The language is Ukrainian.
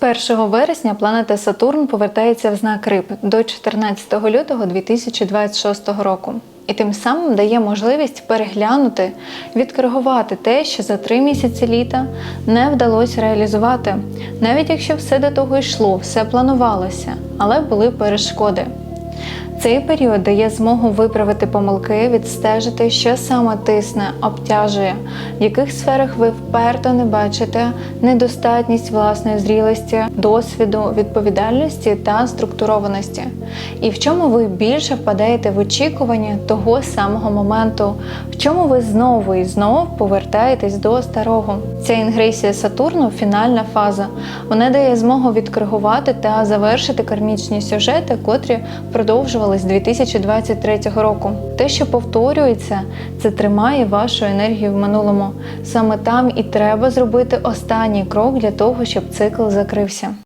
З 1 вересня планета Сатурн повертається в знак Риб до 14 лютого 2026 року. І тим самим дає можливість переглянути, відкоригувати те, що за три місяці літа не вдалося реалізувати, навіть якщо все до того йшло, все планувалося, але були перешкоди. Цей період дає змогу виправити помилки, відстежити, що саме тисне, обтяжує, в яких сферах ви вперто не бачите недостатність власної зрілості, досвіду, відповідальності та структурованості, і в чому ви більше впадаєте в очікування того самого моменту, в чому ви знову і знову повертаєтесь до старого. Ця інгресія Сатурну фінальна фаза. Вона дає змогу відкоригувати та завершити кармічні сюжети, котрі продовжувались з 2023 року. Те, що повторюється, це тримає вашу енергію в минулому. Саме там і треба зробити останній крок для того, щоб цикл закрився.